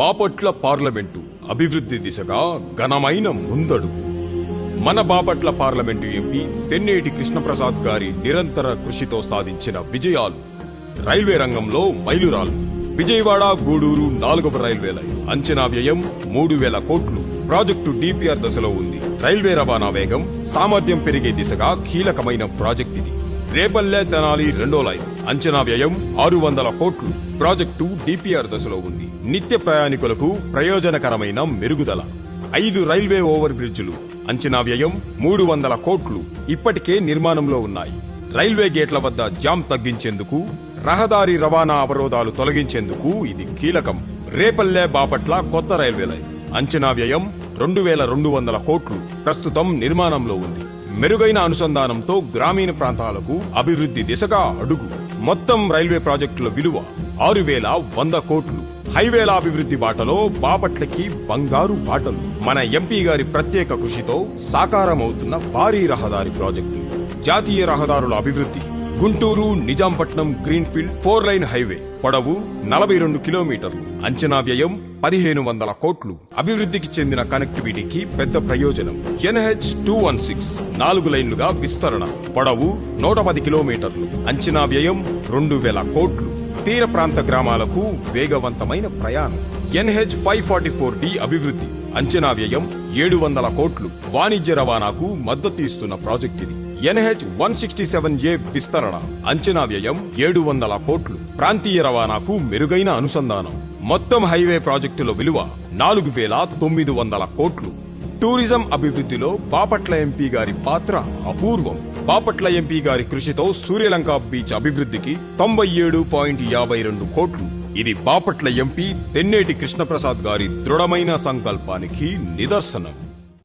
Bapatla parliament అభివృద్ధి దిశగా ఘనమైన ముందడుగు. మన బాపట్ల పార్లమెంటు ఎంపీ తెన్నేటి కృష్ణప్రసాద్ గారి నిరంతర కృషితో సాధించిన విజయాలు రైల్వే రంగంలో మైలురాలు. విజయవాడ గూడూరు నాలుగవ రైల్వే లైన్. అంచనా వ్యయం మూడు వేల కోట్లు. ప్రాజెక్టు డిపిఆర్ దశలో ఉంది. రైల్వే రవాణా వేగం సామర్థ్యం పెరిగే దిశగా కీలకమైన ప్రాజెక్ట్ ఇది. రేపల్లె తెనాలి రెండో లైన్. అంచనా వ్యయం ఆరు వందల కోట్లు. ప్రాజెక్టు డిపిఆర్ దశలో ఉంది. నిత్య ప్రయాణికులకు ప్రయోజనకరమైన మెరుగుదల. ఐదు రైల్వే ఓవర్ బ్రిడ్జ్లు అంచనా వ్యయం మూడు వందల కోట్లు. ఇప్పటికే నిర్మాణంలో ఉన్నాయి. రైల్వే గేట్ల వద్ద జామ్ తగ్గించేందుకు రహదారి రవాణా అవరోధాలు తొలగించేందుకు ఇది కీలకం. రేపల్లె బాపట్ల కొత్త రైల్వే లైన్. అంచనా వ్యయం రెండు వేల రెండు వందల కోట్లు ప్రస్తుతం నిర్మాణంలో ఉంది. మెరుగైన అనుసంధానంతో గ్రామీణ ప్రాంతాలకు అభివృద్ధి దిశగా అడుగు. మొత్తం రైల్వే ప్రాజెక్టుల విలువ ఆరు వేల వంద కోట్లు. హైవేల అభివృద్ధి బాటలో బాపట్లకి బంగారు బాటలు. మన ఎంపీ గారి ప్రత్యేక కృషితో సాకారమవుతున్న భారీ రహదారి ప్రాజెక్టులు. జాతీయ రహదారుల అభివృద్ధి Guntur Nizampatnam greenfield four lane highway పొడవు నలభై రెండు కిలోమీటర్లు. అంచనా వ్యయం పదిహేను వందల కోట్లు. అభివృద్ధికి చెందిన కనెక్టివిటీకి పెద్ద ప్రయోజనం. ఎన్హెచ్ టూ వన్ సిక్స్ నాలుగు లైన్లుగా విస్తరణ. పొడవు నూట పది కిలోమీటర్లు. అంచనా వ్యయం రెండు వేల కోట్లు. తీర ప్రాంత గ్రామాలకు వేగవంతమైన ప్రయాణం. NH five forty four D అభివృద్ధి. అంచనా వ్యయం ఏడు వందల కోట్లు. వాణిజ్య రవాణాకు మద్దతు ఇస్తున్న ప్రాజెక్ట్ ఇది. NH one sixty seven A విస్తరణ. అంచనా వ్యయం ఏడు వందల కోట్లు. ప్రాంతీయ రవాణాకు మెరుగైన అనుసంధానం. మొత్తం హైవే ప్రాజెక్టుల విలువ నాలుగు వేల తొమ్మిది వందల కోట్లు. టూరిజం అభివృద్ధిలో బాపట్ల ఎంపీ గారి పాత్ర అపూర్వం. బాపట్ల ఎంపీ గారి కృషితో సూర్యలంక బీచ్ అభివృద్ధికి తొంభై ఏడు పాయింట్ యాభై రెండు కోట్లు. ఇది బాపట్ల ఎంపీ తెన్నేటి కృష్ణప్రసాద్ గారి దృఢమైన సంకల్పానికి నిదర్శనం.